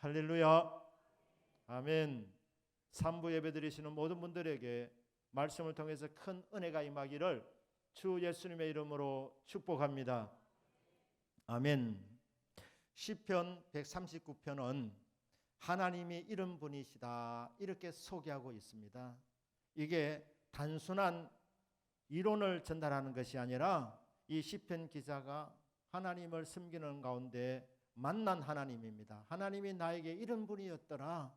할렐루야. 아멘. 삼부 예배 드리시는 모든 분들에게 말씀을 통해서 큰 은혜가 임하기를 주 예수님의 이름으로 축복합니다. 아멘. 시편 139편은 하나님이 이런 분이시다 이렇게 소개하고 있습니다. 이게 단순한 이론을 전달하는 것이 아니라 이 시편 기자가 하나님을 섬기는 가운데 만난 하나님입니다. 하나님이 나에게 이런 분이었더라.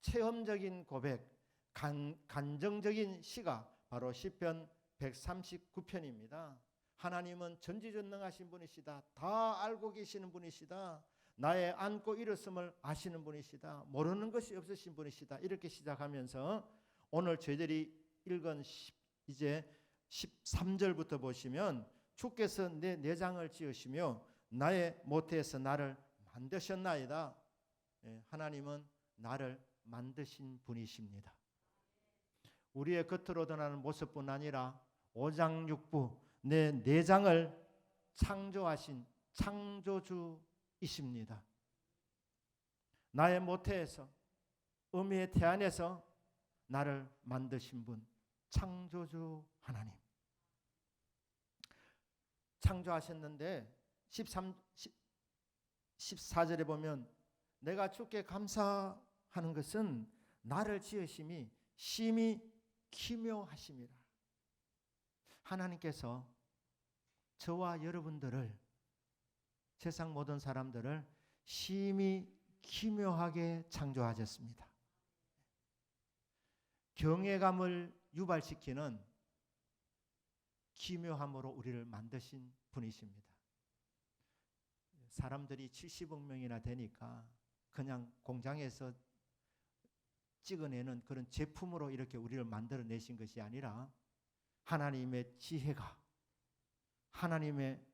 체험적인 고백, 간, 간정적인 시가 바로 시편 139편입니다. 하나님은 전지전능하신 분이시다. 다 알고 계시는 분이시다. 나의 안고 일었음을 아시는 분이시다. 모르는 것이 없으신 분이시다. 이렇게 시작하면서 오늘 저희들이 읽은 시- 이제 13절부터 보시면 주께서 내 내장을 지으시며 나의 모태에서 나를 만드셨나이다. 예, 하나님은 나를 만드신 분이십니다. 우리의 겉으로 드러나는 모습뿐 아니라 오장육부 내 내장을 창조하신 창조주이십니다. 나의 모태에서 어미의 태안에서 나를 만드신 분 창조주 하나님. 창조하셨는데 13 14절에 보면 내가 주께 감사하는 것은 나를 지으심이 심히 기묘하심이라. 하나님께서 저와 여러분들을 세상 모든 사람들을 심히 기묘하게 창조하셨습니다. 경외감을 유발시키는 기묘함으로 우리를 만드신 분이십니다. 사람들이 70억 명이나 되니까 그냥 공장에서 찍어내는 그런 제품으로 이렇게 우리를 만들어 내신 것이 아니라 하나님의 지혜가 하나님의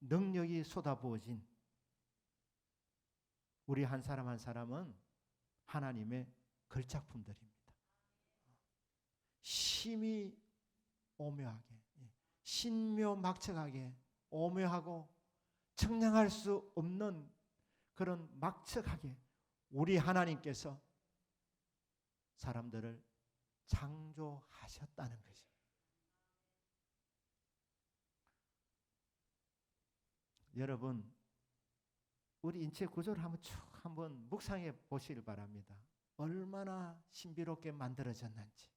능력이 쏟아부어진 우리 한 사람 한 사람은 하나님의 걸작품들입니다. 심히 오묘하게 예, 신묘막측하게 오묘하고 청량할 수 없는 그런 막측하게 우리 하나님께서 사람들을 창조하셨다는 것이. 여러분, 우리 인체 구조를 한번 쭉 한번 묵상해 보시길 바랍니다. 얼마나 신비롭게 만들어졌는지.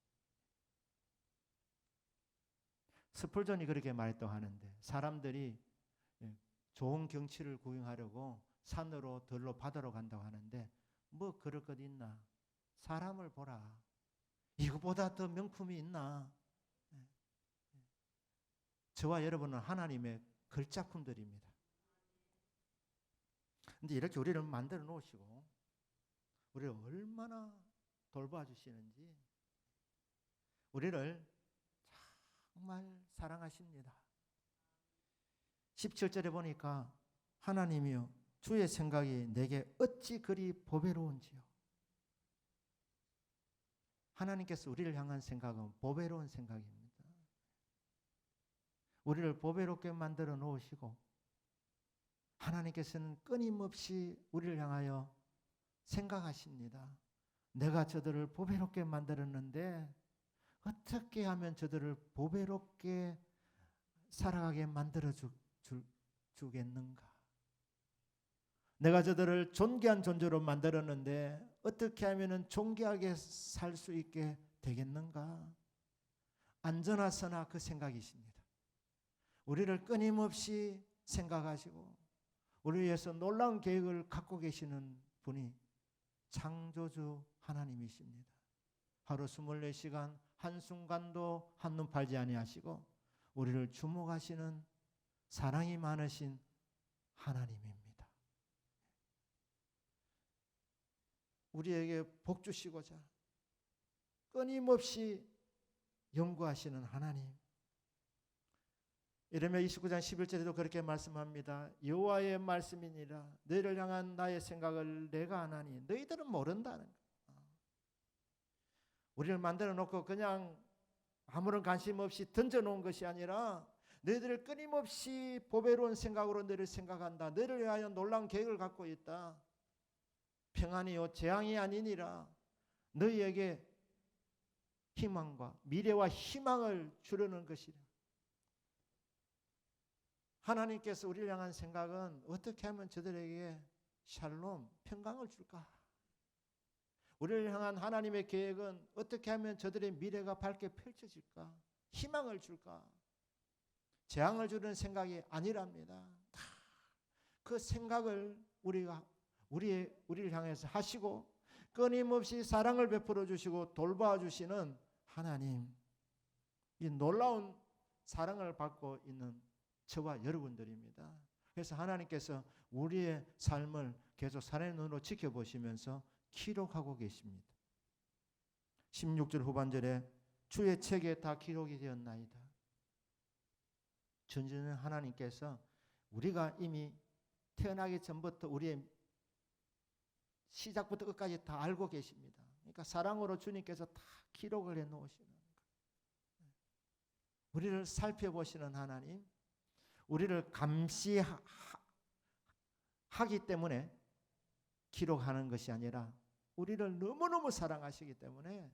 스폴전이 그렇게 말했다고 하는데 사람들이 예, 좋은 경치를 구경하려고 산으로 들로 바다로 간다고 하는데 뭐 그럴 것 있나? 사람을 보라. 이거보다 더 명품이 있나? 예, 예. 저와 여러분은 하나님의 걸작품들입니다. 근데 이렇게 우리를 만들어 놓으시고 우리를 얼마나 돌봐 주시는지 우리를 정말 사랑하십니다. 17절에 보니까 하나님이요 주의 생각이 내게 어찌 그리 보배로운지요. 하나님께서 우리를 향한 생각은 보배로운 생각입니다. 우리를 보배롭게 만들어 놓으시고 하나님께서는 끊임없이 우리를 향하여 생각하십니다. 내가 저들을 보배롭게 만들었는데 어떻게 하면 저들을 보배롭게 살아가게 만들어 주, 주, 주겠는가? 내가 저들을 존귀한 존재로 만들었는데 어떻게 하면 존귀하게 살 수 있게 되겠는가? 안전하서나 그 생각이십니다. 우리를 끊임없이 생각하시고 우리 위해서 놀라운 계획을 갖고 계시는 분이 창조주 하나님이십니다. 하루 24시간 한순간도 한눈 팔지 아니하시고 우리를 주목하시는 사랑이 많으신 하나님입니다. 우리에게 복 주시고자 끊임없이 연구하시는 하나님. 이러면 29장 11절에도 그렇게 말씀합니다. 여호와의 말씀이니라 너희를 향한 나의 생각을 내가 아나니 너희들은 모른다는 거. 우리를 만들어 놓고 그냥 아무런 관심 없이 던져 놓은 것이 아니라 너희들을 끊임없이 보배로운 생각으로 너를 생각한다. 너를 위하여 놀라운 계획을 갖고 있다. 평안이요 재앙이 아니니라 너희에게 희망과 미래와 희망을 주려는 것이라. 하나님께서 우리를 향한 생각은 어떻게 하면 저들에게 샬롬 평강을 줄까? 우리를 향한 하나님의 계획은 어떻게 하면 저들의 미래가 밝게 펼쳐질까? 희망을 줄까? 재앙을 주는 생각이 아니랍니다. 그 생각을 우리가 우리 우리를 향해서 하시고 끊임없이 사랑을 베풀어 주시고 돌봐 주시는 하나님 이 놀라운 사랑을 받고 있는 저와 여러분들입니다. 그래서 하나님께서 우리의 삶을 계속 사랑의 눈으로 지켜보시면서 기록하고 계십니다. 16절 후반절에 주의 책에 다 기록이 되었나이다. 전지는 하나님께서 우리가 이미 태어나기 전부터 우리의 시작부터 끝까지 다 알고 계십니다. 그러니까 사랑으로 주님께서 다 기록을 해 놓으시는. 우리를 살펴보시는 하나님, 우리를 감시하기 때문에 기록하는 것이 아니라 우리를 너무너무 사랑하시기 때문에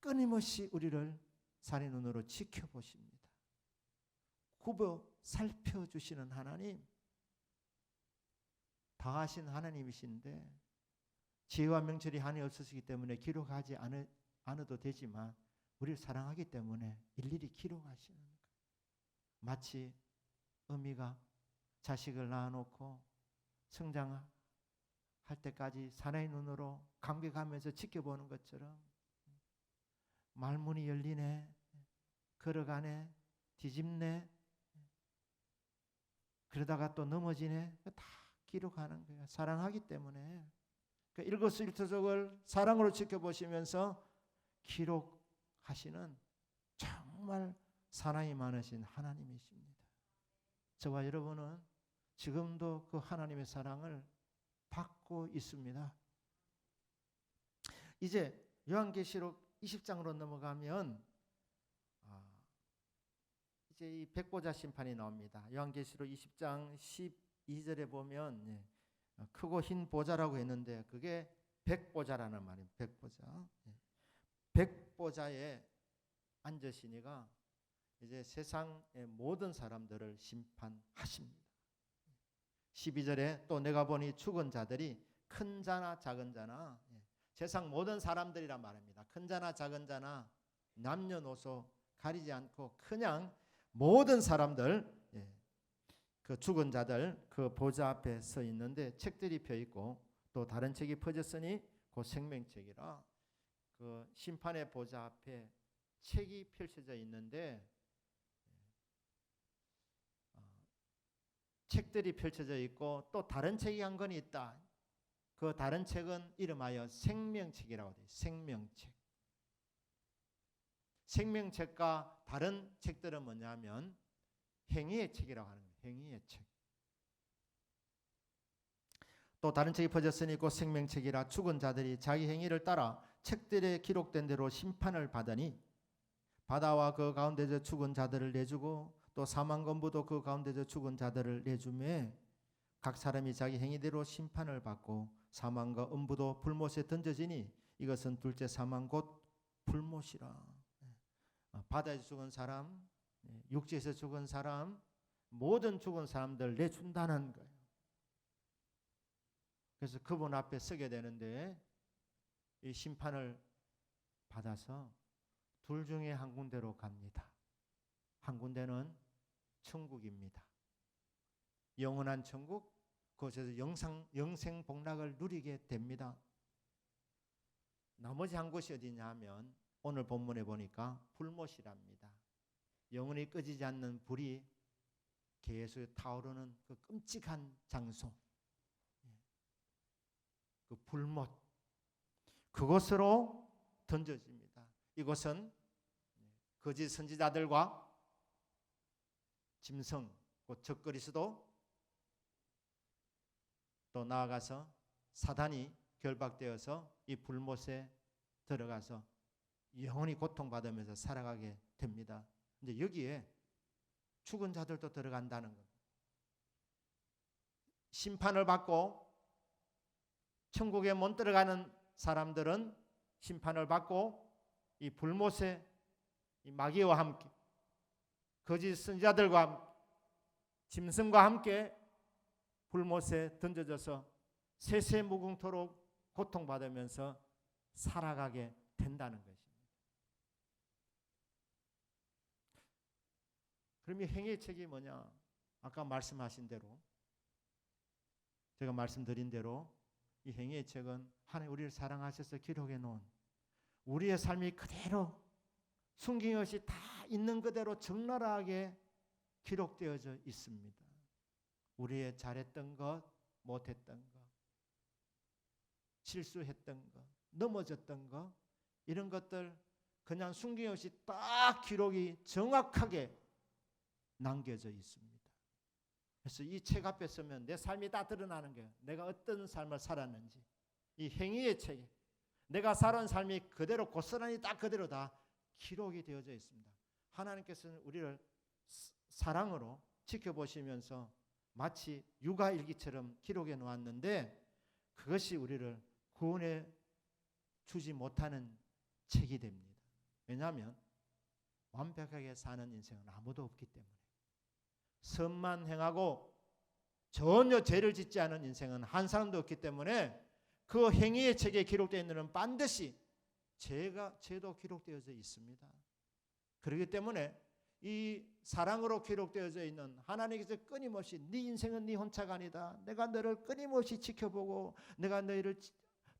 끊임없이 우리를 살의 눈으로 지켜보십니다. 굽어 살펴주시는 하나님, 다하신 하나님이신데 지혜와 명철이 한이 없으시기 때문에 기록하지 않, 않아도 되지만 우리를 사랑하기 때문에 일일이 기록하시는 거예요. 마치 어미가 자식을 낳아놓고 성장할 때까지 사나이 눈으로 감격하면서 지켜보는 것처럼 말문이 열리네, 걸어가네, 뒤집네, 그러다가 또 넘어지네, 다 기록하는 거예요. 사랑하기 때문에. 그 일거수일투족을 사랑으로 지켜보시면서 기록하시는 정말 사랑이 많으신 하나님이십니다. 저와 여러분은 지금도 그 하나님의 사랑을 받고 있습니다. 이제 요한계시록 20장으로 넘어가면 아, 이제 이 백보자 심판이 나옵니다. 요한계시록 20장 12절에 보면 예, 크고 흰 보자라고 했는데 그게 백보자라는 말입니다. 백보자. 예. 백보자에 앉으시니가 이제 세상의 모든 사람들을 심판하십니다. 12절에 또 내가 보니 죽은 자들이 큰 자나 작은 자나 예, 세상 모든 사람들이란 말입니다. 큰 자나 작은 자나 남녀노소 가리지 않고 그냥 모든 사람들 예, 그 죽은 자들 그 보좌 앞에 서 있는데 책들이 펴 있고 또 다른 책이 퍼졌으니 그 생명책이라 그 심판의 보좌 앞에 책이 펼쳐져 있는데 어, 책들이 펼쳐져 있고 또 다른 책이 한 권이 있다. 그 다른 책은 이름하여 생명책이라고 돼. 생명책. 생명책과 다른 책들은 뭐냐면 행위의 책이라고 하는 거예요. 행위의 책. 또 다른 책이 퍼졌으니 곧 생명책이라 죽은 자들이 자기 행위를 따라 책들에 기록된 대로 심판을 받으니 바다와 그 가운데서 죽은 자들을 내주고 또 사망 건부도 그 가운데서 죽은 자들을 내주매 각 사람이 자기 행위대로 심판을 받고 사망과 음부도 불못에 던져지니 이것은 둘째 사망 곧 불못이라 어, 바다에서 죽은 사람 예, 육지에서 죽은 사람 모든 죽은 사람들 내준다는 거예요. 그래서 그분 앞에 서게 되는데 이 심판을 받아서 둘 중에 한 군데로 갑니다. 한 군데는 천국입니다. 영원한 천국, 그곳에서 영상, 영생 복락을 누리게 됩니다. 나머지 한 곳이 어디냐 하면 오늘 본문에 보니까 불못이랍니다. 영원히 꺼지지 않는 불이 계속 타오르는 그 끔찍한 장소. 예. 그 불못. 그곳으로 던져집니다. 이곳은 거짓 선지자들과 짐승, 곧 적그리스도 또 나아가서 사단이 결박되어서 이 불못에 들어가서 영원히 고통받으면서 살아가게 됩니다. 이제 여기에 죽은 자들도 들어간다는 겁니다. 심판을 받고 천국에 못 들어가는 사람들은 심판을 받고 이 불못의 이 마귀와 함께 거짓 선지자들과 함께 짐승과 함께 불못에 던져져서 세세무궁토록 고통받으면서 살아가게 된다는 것입니다. 그럼 이 행위의 책이 뭐냐? 아까 말씀하신 대로 제가 말씀드린 대로 이 행위의 책은 하나님 우리를 사랑하셔서 기록해 놓은 우리의 삶이 그대로 숨김없이 다 있는 그대로 적나라하게 기록되어져 있습니다. 우리의 잘했던 것, 못했던 것, 실수했던 것, 넘어졌던 것 이런 것들 그냥 숨김없이 딱 기록이 정확하게 남겨져 있습니다. 그래서 이 책 앞에 서면 내 삶이 다 드러나는 거예요. 내가 어떤 삶을 살았는지 이 행위의 책에 내가 살아온 삶이 그대로 고스란히 딱 그대로 다 기록이 되어져 있습니다. 하나님께서는 우리를 사랑으로 지켜보시면서 마치 육아일기처럼 기록해 놓았는데 그것이 우리를 구원해 주지 못하는 책이 됩니다. 왜냐하면 완벽하게 사는 인생은 아무도 없기 때문에 선만 행하고 전혀 죄를 짓지 않은 인생은 한 사람도 없기 때문에 그 행위의 책에 기록되어 있는 반드시 죄가 죄도 기록되어져 있습니다. 그렇기 때문에 이 사랑으로 기록되어져 있는 하나님께서 끊임없이 네 인생은 네 혼자가 아니다. 내가 너를 끊임없이 지켜보고 내가 너희를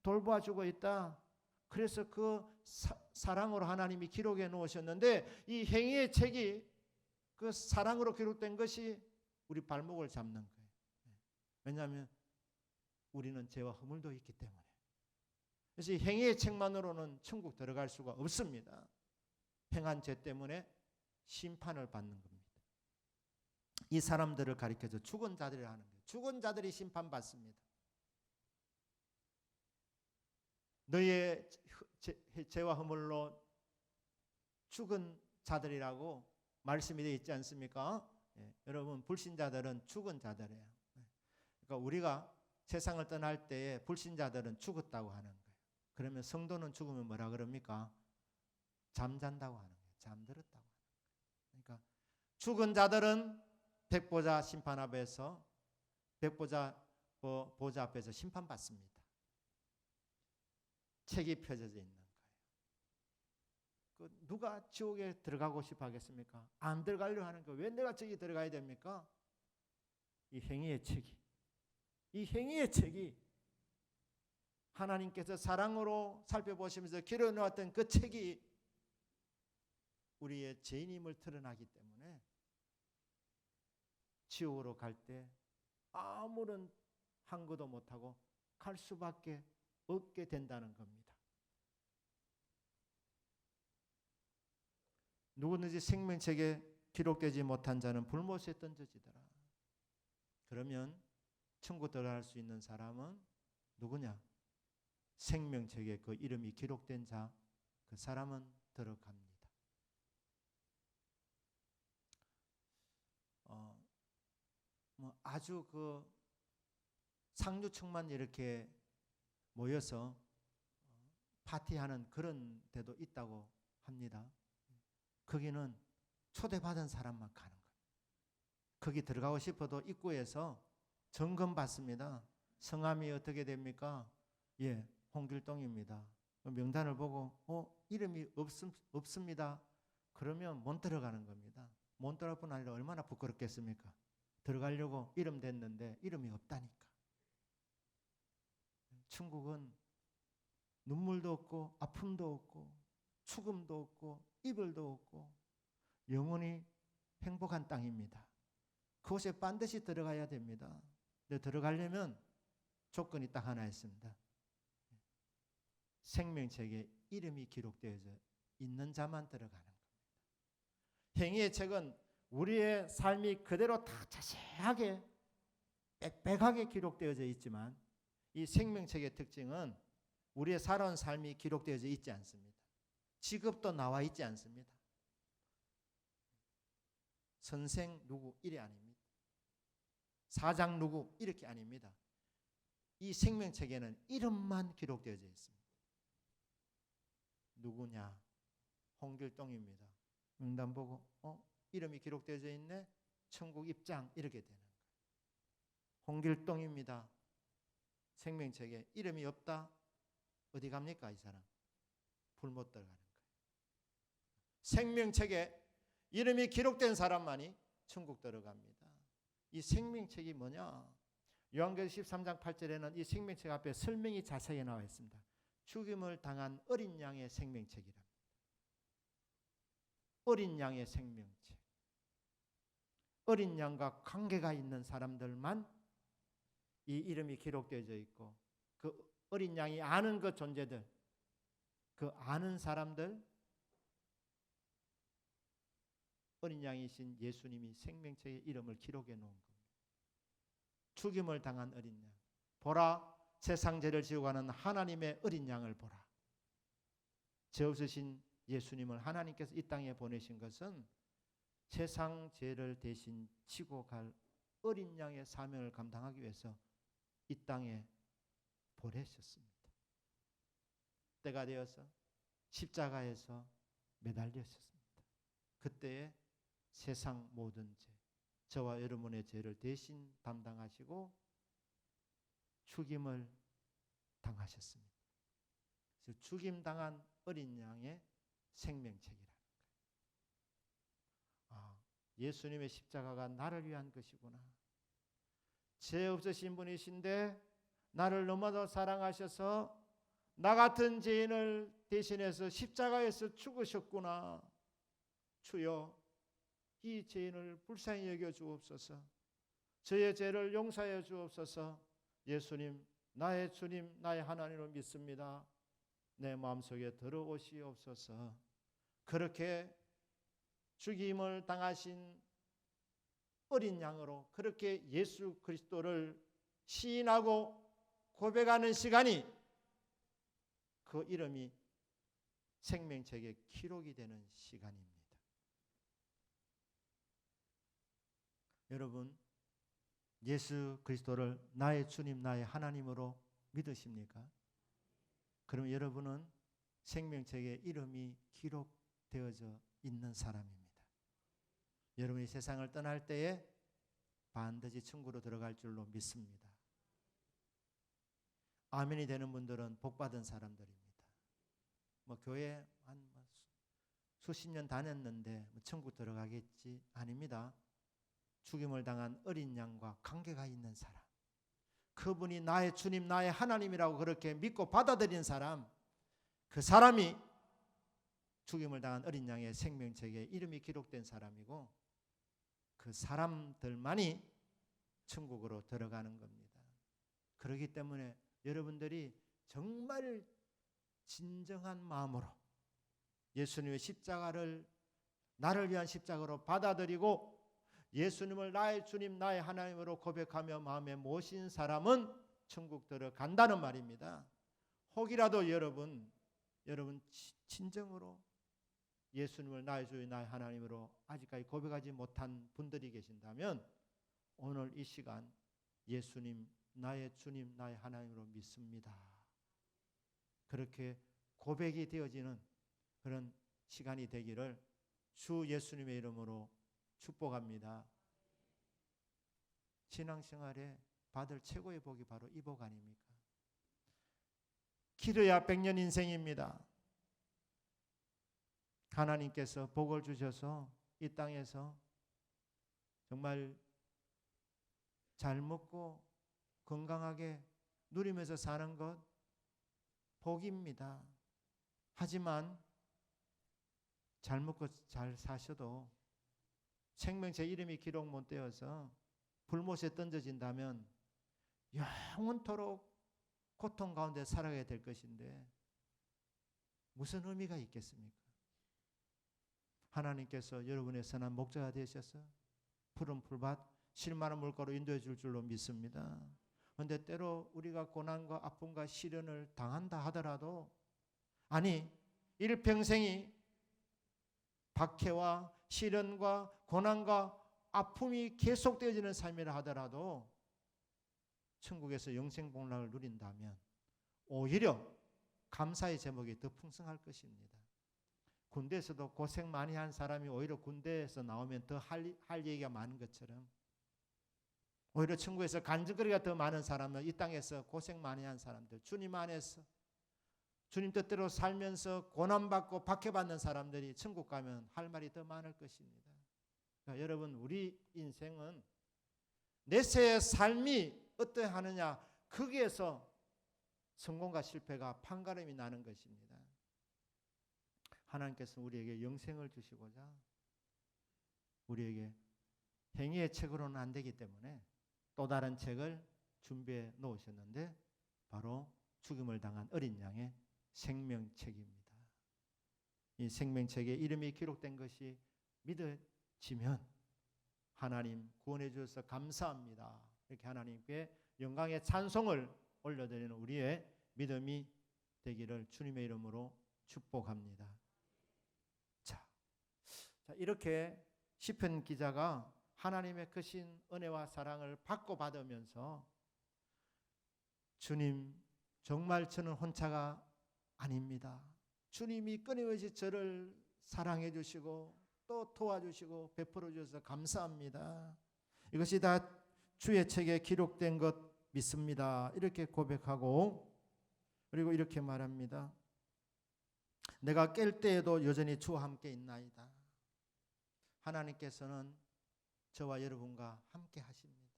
돌봐주고 있다. 그래서 그 사, 랑으로 하나님이 기록해 놓으셨는데 이 행위의 책이 그 사랑으로 기록된 것이 우리 발목을 잡는 거예요. 왜냐하면 우리는 죄와 허물도 있기 때문에. 그래서 이 행위의 책만으로는 천국 들어갈 수가 없습니다. 행한 죄 때문에 심판을 받는 겁니다. 이 사람들을 가리켜서 죽은 자들이 하는 거예요. 죽은 자들이 심판받습니다. 너의 죄와 허물로 죽은 자들이라고 말씀이 되어 있지 않습니까? 예, 여러분 불신자들은 죽은 자들이에요. 예. 그러니까 우리가 세상을 떠날 때에 불신자들은 죽었다고 하는 거예요. 그러면 성도는 죽으면 뭐라 그럽니까? 잠잔다고 하는 거예요. 잠들었다고 하는 거예요. 그러니까 죽은 자들은 백보자 심판 앞에서 백보자 보좌 앞에서 심판받습니다. 책이 펴져져 있는 누가 지옥에 들어가고 싶어 하겠습니까? 안 들어가려 하는 거. 왜 내가 저기 들어가야 됩니까? 이 행위의 책이 이 행위의 책이 하나님께서 사랑으로 살펴보시면서 기려놓았던 그 책이 우리의 죄인임을 드러나기 때문에 지옥으로 갈 때 아무런 항거도 못하고 갈 수밖에 없게 된다는 겁니다. 누구든지 생명책에 기록되지 못한 자는 불못에 던져지더라. 그러면 천국 들어갈 수 있는 사람은 누구냐? 생명책에 그 이름이 기록된 자, 그 사람은 들어갑니다. 어, 뭐 아주 그 상류층만 이렇게 모여서 파티하는 그런 데도 있다고 합니다. 거기는 초대받은 사람만 가는 거예요. 거기 들어가고 싶어도 입구에서 점검 받습니다. 성함이 어떻게 됩니까? 예, 홍길동입니다. 명단을 보고 어 이름이 없음, 없습니다. 그러면 못 들어가는 겁니다. 못 들어갈 뿐 아니라 얼마나 부끄럽겠습니까? 들어가려고 이름 됐는데 이름이 없다니까. 천국은 눈물도 없고 아픔도 없고 죽음도 없고 이별도 없고 영원히 행복한 땅입니다. 그곳에 반드시 들어가야 됩니다. 들어가려면 조건이 딱 하나 있습니다. 생명책에 이름이 기록되어져 있는 자만 들어가는 겁니다. 행위의 책은 우리의 삶이 그대로 다 자세하게 빽빽하게 기록되어져 있지만 이 생명책의 특징은 우리의 살아온 삶이 기록되어져 있지 않습니다. 직업도 나와 있지 않습니다. 선생 누구 이래 아닙니다. 사장 누구 이렇게 아닙니다. 이 생명책에는 이름만 기록되어 있습니다. 누구냐? 홍길동입니다. 명단 보고 어 이름이 기록되어 있네. 천국 입장 이렇게 되는 거예요. 홍길동입니다. 생명책에 이름이 없다. 어디 갑니까 이 사람? 불못 거예요. 생명책에 이름이 기록된 사람만이 천국 들어갑니다. 이 생명책이 뭐냐? 요한계시 13장 8절에는 이 생명책 앞에 설명이 자세히 나와 있습니다. 죽임을 당한 어린 양의 생명책이랍니다. 어린 양의 생명책. 어린 양과 관계가 있는 사람들만 이 이름이 기록되어 있고 그 어린 양이 아는 그 존재들 그 아는 사람들 어린 양이신 예수님이 생명책에 이름을 기록해 놓은 겁니다. 죽임을 당한 어린 양. 보라 세상 죄를 지고 가는 하나님의 어린 양을 보라. 죄 없으신 예수님을 하나님께서 이 땅에 보내신 것은 세상 죄를 대신 지고 갈 어린 양의 사명을 감당하기 위해서 이 땅에 보내셨습니다. 때가 되어서 십자가에서 매달렸었습니다. 그때에 세상 모든 죄, 저와 여러분의 죄를 대신 담당하시고 죽임을 당하셨습니다. 그래서 죽임 당한 어린 양의 생명책이라는 거예요. 아, 예수님의 십자가가 나를 위한 것이구나. 죄 없으신 분이신데 나를 너무도 사랑하셔서 나 같은 죄인을 대신해서 십자가에서 죽으셨구나. 주여 이 죄인을 불쌍히 여겨 주옵소서. 저의 죄를 용서해 주옵소서. 예수님, 나의 주님, 나의 하나님을 믿습니다. 내 마음속에 들어오시옵소서. 그렇게 죽임을 당하신 어린 양으로 그렇게 예수 그리스도를 시인하고 고백하는 시간이 그 이름이 생명책에 기록이 되는 시간입니다. 여러분 예수 그리스도를 나의 주님 나의 하나님으로 믿으십니까? 그럼 여러분은 생명책에 이름이 기록되어져 있는 사람입니다. 여러분이 세상을 떠날 때에 반드시 천국으로 들어갈 줄로 믿습니다. 아멘이 되는 분들은 복 받은 사람들입니다. 뭐 교회 한뭐 수십 년 다녔는데 뭐 천국 들어가겠지 아닙니다. 죽임을 당한 어린 양과 관계가 있는 사람. 그분이 나의 주님, 나의 하나님이라고 그렇게 믿고 받아들인 사람. 그 사람이 죽임을 당한 어린 양의 생명책에 이름이 기록된 사람이고 그 사람들만이 천국으로 들어가는 겁니다. 그렇기 때문에 여러분들이 정말 진정한 마음으로 예수님의 십자가를 나를 위한 십자가로 받아들이고 예수님을 나의 주님, 나의 하나님으로 고백하며 마음에 모신 사람은 천국 들어간다는 말입니다. 혹이라도 여러분, 여러분 진정으로 예수님을 나의 주님, 나의 하나님으로 아직까지 고백하지 못한 분들이 계신다면 오늘 이 시간 예수님, 나의 주님, 나의 하나님으로 믿습니다. 그렇게 고백이 되어지는 그런 시간이 되기를 주 예수님의 이름으로 축복합니다. 신앙생활에 받을 최고의 복이 바로 이 복 아닙니까? 기도야 백년 인생입니다. 하나님께서 복을 주셔서 이 땅에서 정말 잘 먹고 건강하게 누리면서 사는 것 복입니다. 하지만 잘 먹고 잘 사셔도 생명체 이름이 기록 못 되어서 불못에 던져진다면 영원토록 고통 가운데 살아가야 될 것인데 무슨 의미가 있겠습니까? 하나님께서 여러분의 선한 목자가 되셔서 푸른 풀밭 실만한 물가로 인도해 줄 줄로 믿습니다. 그런데 때로 우리가 고난과 아픔과 시련을 당한다 하더라도 아니 일평생이 박해와 시련과 고난과 아픔이 계속되어지는 삶이라 하더라도 천국에서 영생 복락을 누린다면 오히려 감사의 제목이 더 풍성할 것입니다. 군대에서도 고생 많이 한 사람이 오히려 군대에서 나오면 더 할 할 얘기가 많은 것처럼 오히려 천국에서 간증거리가 더 많은 사람은 이 땅에서 고생 많이 한 사람들 주님 안에서 주님 뜻대로 살면서 고난받고 박해받는 사람들이 천국 가면 할 말이 더 많을 것입니다. 그러니까 여러분 우리 인생은 내세의 삶이 어떠하느냐 거기에서 성공과 실패가 판가름이 나는 것입니다. 하나님께서 우리에게 영생을 주시고자 우리에게 행위의 책으로는 안 되기 때문에 또 다른 책을 준비해 놓으셨는데 바로 죽임을 당한 어린 양의 생명책입니다. 이 생명책에 이름이 기록된 것이 믿어지면 하나님 구원해 주셔서 감사합니다. 이렇게 하나님께 영광의 찬송을 올려드리는 우리의 믿음이 되기를 주님의 이름으로 축복합니다. 자, 자 이렇게 시편 기자가 하나님의 크신 은혜와 사랑을 받고 받으면서 주님 정말 저는 혼자가 아닙니다. 주님이 끊임없이 저를 사랑해 주시고 또 도와주시고 베풀어 주셔서 감사합니다. 이것이 다 주의 책에 기록된 것 믿습니다. 이렇게 고백하고 그리고 이렇게 말합니다. 내가 깰 때에도 여전히 주와 함께 있나이다. 하나님께서는 저와 여러분과 함께 하십니다.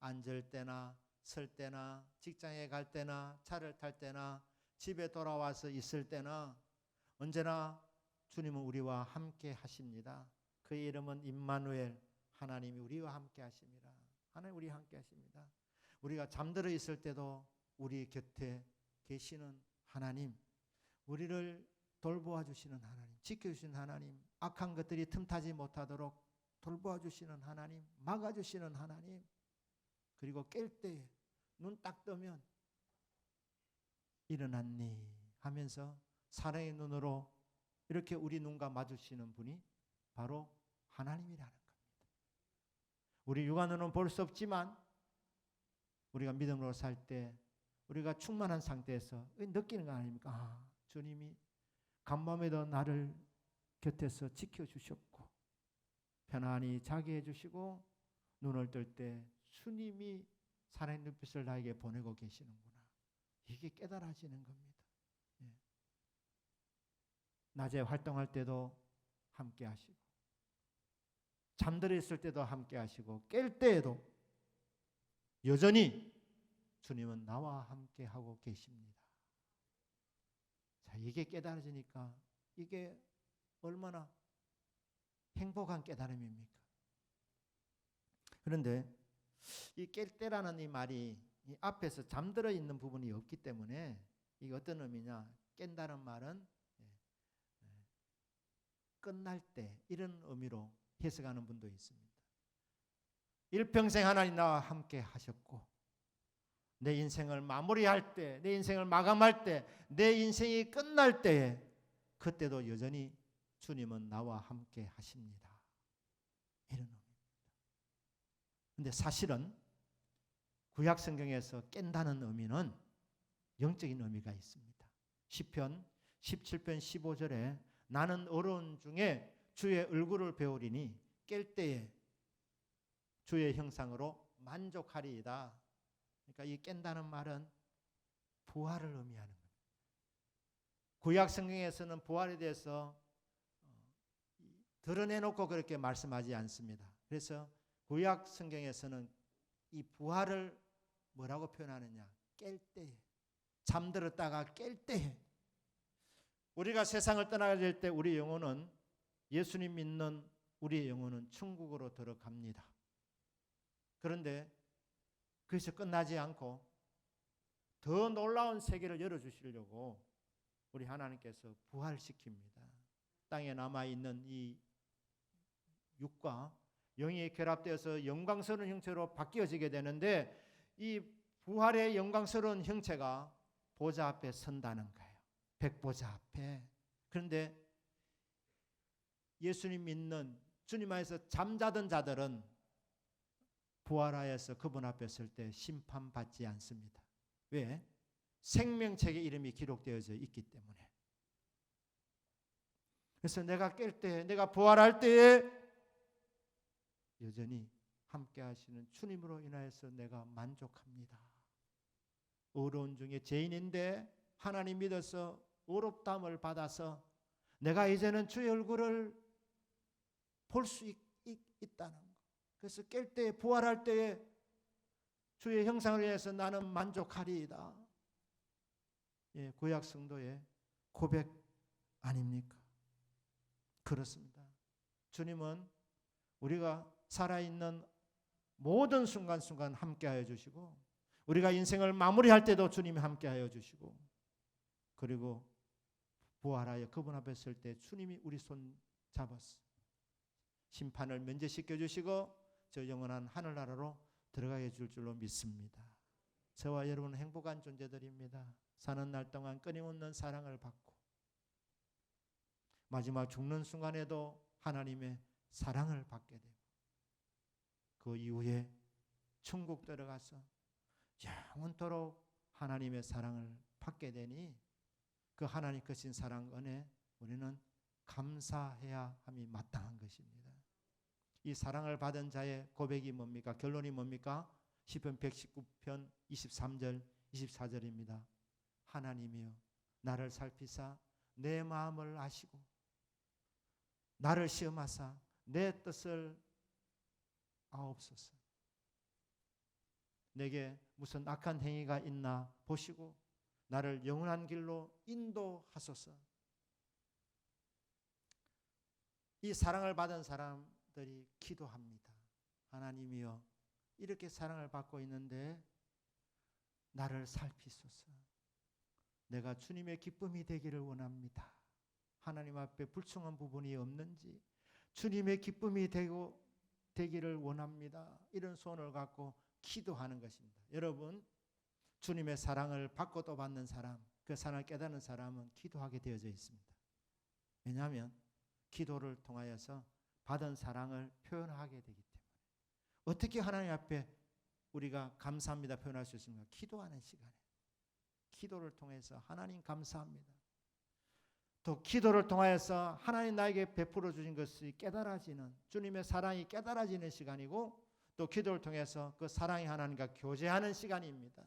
앉을 때나 설 때나 직장에 갈 때나 차를 탈 때나 집에 돌아와서 있을 때나 언제나 주님은 우리와 함께 하십니다. 그의 이름은 임마누엘 하나님이 우리와 함께 하십니다. 하나님 우리 함께 하십니다. 우리가 잠들어 있을 때도 우리 곁에 계시는 하나님, 우리를 돌보아 주시는 하나님, 지켜 주시는 하나님, 악한 것들이 틈타지 못하도록 돌보아 주시는 하나님, 막아 주시는 하나님. 그리고 깰 때 눈 딱 뜨면 일어났니 하면서 사랑의 눈으로 이렇게 우리 눈과 마주치는 분이 바로 하나님이라는 겁니다. 우리 육안으로는 볼 수 없지만 우리가 믿음으로 살 때 우리가 충만한 상태에서 느끼는 거 아닙니까? 아, 주님이 간밤에도 나를 곁에서 지켜주셨고 편안히 자게 해주시고 눈을 뜰 때 주님이 사랑의 눈빛을 나에게 보내고 계시는구나. 이게 깨달아지는 겁니다. 예. 낮에 활동할 때도 함께 하시고 잠들어 있을 때도 함께 하시고 깰 때에도 여전히 주님은 나와 함께 하고 계십니다. 자, 이게 깨달아지니까 이게 얼마나 행복한 깨달음입니까? 그런데 이 깰 때라는 이 말이 이 앞에서 잠들어 있는 부분이 없기 때문에 이게 어떤 의미냐? 깬다는 말은 예, 예, 끝날 때 이런 의미로 해석하는 분도 있습니다. 일평생 하나님 나와 함께 하셨고 내 인생을 마무리할 때, 내 인생을 마감할 때, 내 인생이 끝날 때에 그때도 여전히 주님은 나와 함께 하십니다. 이런 의미입니다. 근데 사실은 구약 성경에서 깬다는 의미는 영적인 의미가 있습니다. 시편 17편 15절에 나는 어려운 중에 주의 얼굴을 배우리니 깰 때에 주의 형상으로 만족하리이다. 그러니까 이 깬다는 말은 부활을 의미하는 겁니다. 구약 성경에서는 부활에 대해서 어, 드러내놓고 그렇게 말씀하지 않습니다. 그래서 구약 성경에서는 이 부활을 뭐라고 표현하느냐? 깰 때, 잠들었다가 깰 때, 우리가 세상을 떠나게 때 우리 영혼은 예수님 믿는 우리의 영혼은 천국으로 들어갑니다. 그런데 그래서 끝나지 않고 더 놀라운 세계를 열어 주시려고 우리 하나님께서 부활시킵니다. 땅에 남아 있는 이 육과 영이 결합되어서 영광스러운 형체로 바뀌어지게 되는데 이 부활의 영광스러운 형체가 보좌 앞에 선다는 거예요. 백보좌 앞에. 그런데 예수님 믿는 주님 안에서 잠자던 자들은 부활하여서 그분 앞에 설 때 심판받지 않습니다. 왜? 생명책의 이름이 기록되어져 있기 때문에. 그래서 내가 깰 때, 내가 부활할 때에 여전히 함께 하시는 주님으로 인하여서 내가 만족합니다. 어려운 중에 죄인인데 하나님 믿어서 어렵담을 받아서 내가 이제는 주의 얼굴을 볼 수 있다는 것. 그래서 깰 때, 부활할 때에 주의 형상을 위해서 나는 만족하리이다. 예, 구약 성도의 고백 아닙니까? 그렇습니다. 주님은 우리가 살아있는 모든 순간순간 함께하여 주시고 우리가 인생을 마무리할 때도 주님이 함께하여 주시고 그리고 부활하여 그분 앞에 설 때 주님이 우리 손 잡았어. 심판을 면제시켜 주시고 저 영원한 하늘나라로 들어가게 줄 줄로 믿습니다. 저와 여러분은 행복한 존재들입니다. 사는 날 동안 끊임없는 사랑을 받고 마지막 죽는 순간에도 하나님의 사랑을 받게 되고 그 이후에 천국 들어가서 영원토록 하나님의 사랑을 받게 되니 그 하나님 크신 사랑 은혜 우리는 감사해야 함이 마땅한 것입니다. 이 사랑을 받은 자의 고백이 뭡니까? 결론이 뭡니까? 시편 119편 23절 24절입니다. 하나님이여 나를 살피사 내 마음을 아시고 나를 시험하사 내 뜻을 아옵소서. 내게 무슨 악한 행위가 있나 보시고 나를 영원한 길로 인도하소서. 이 사랑을 받은 사람들이 기도합니다. 하나님이여 이렇게 사랑을 받고 있는데 나를 살피소서. 내가 주님의 기쁨이 되기를 원합니다. 하나님 앞에 불충한 부분이 없는지 주님의 기쁨이 되고 되기를 원합니다. 이런 소원을 갖고 기도하는 것입니다. 여러분 주님의 사랑을 받고 또 받는 사람, 그 사랑을 깨닫는 사람은 기도하게 되어져 있습니다. 왜냐하면 기도를 통하여서 받은 사랑을 표현하게 되기 때문에 어떻게 하나님 앞에 우리가 감사합니다 표현할 수 있습니까? 기도하는 시간에 기도를 통해서 하나님 감사합니다. 또 기도를 통하여서 하나님 나에게 베풀어 주신 것이 깨달아지는 주님의 사랑이 깨달아지는 시간이고 또 기도를 통해서 그 사랑의 하나님과 교제하는 시간입니다.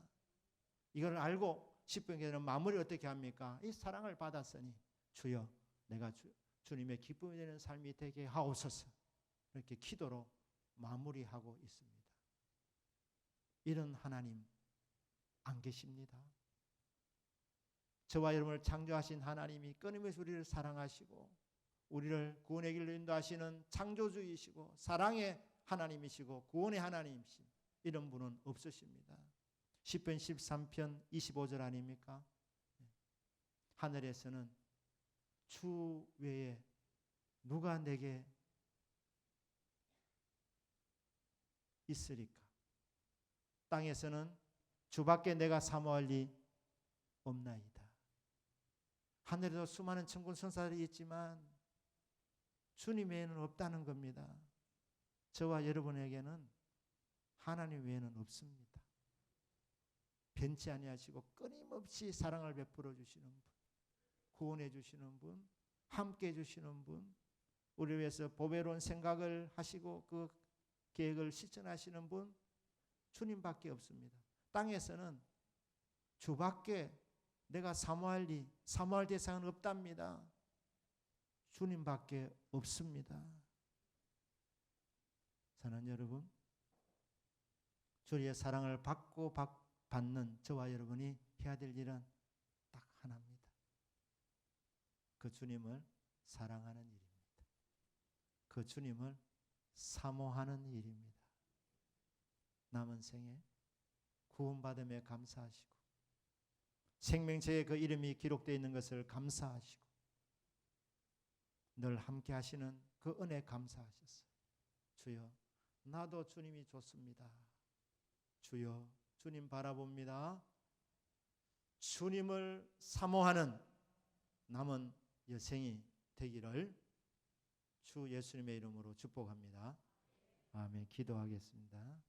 이걸 알고 10분에는 마무리 어떻게 합니까? 이 사랑을 받았으니 주여 내가 주, 주님의 기쁨이 되는 삶이 되게 하옵소서. 이렇게 기도로 마무리하고 있습니다. 이런 하나님 안 계십니다. 저와 여러분을 창조하신 하나님이 끊임없이 우리를 사랑하시고 우리를 구원의 길로 인도하시는 창조주이시고 사랑의 하나님이시고 구원의 하나님이신 이런 분은 없으십니다. 10편 13편 25절 아닙니까? 하늘에서는 주 외에 누가 내게 있으리까? 땅에서는 주밖에 내가 사모할 리 없나이다. 하늘에도 수많은 천군 천사들이 있지만 주님 외에는 없다는 겁니다. 저와 여러분에게는 하나님 외에는 없습니다. 변치 아니하시고 끊임없이 사랑을 베풀어 주시는 분, 구원해 주시는 분, 함께 해 주시는 분, 우리 위해서 보배로운 생각을 하시고 그 계획을 실천하시는 분 주님밖에 없습니다. 땅에서는 주밖에 내가 사모할 리, 사모할 대상은 없답니다. 주님밖에 없습니다. 사는 여러분, 주의 사랑을 받고 받는 저와 여러분이 해야 될 일은 딱 하나입니다. 그 주님을 사랑하는 일입니다. 그 주님을 사모하는 일입니다. 남은 생에 구원받음에 감사하시고 생명체에 그 이름이 기록되어 있는 것을 감사하시고 늘 함께 하시는 그 은혜 감사하셨어요. 주여 나도 주님이 좋습니다. 주여 주님 바라봅니다. 주님을 사모하는 남은 여생이 되기를 주 예수님의 이름으로 축복합니다. 아멘. 기도하겠습니다.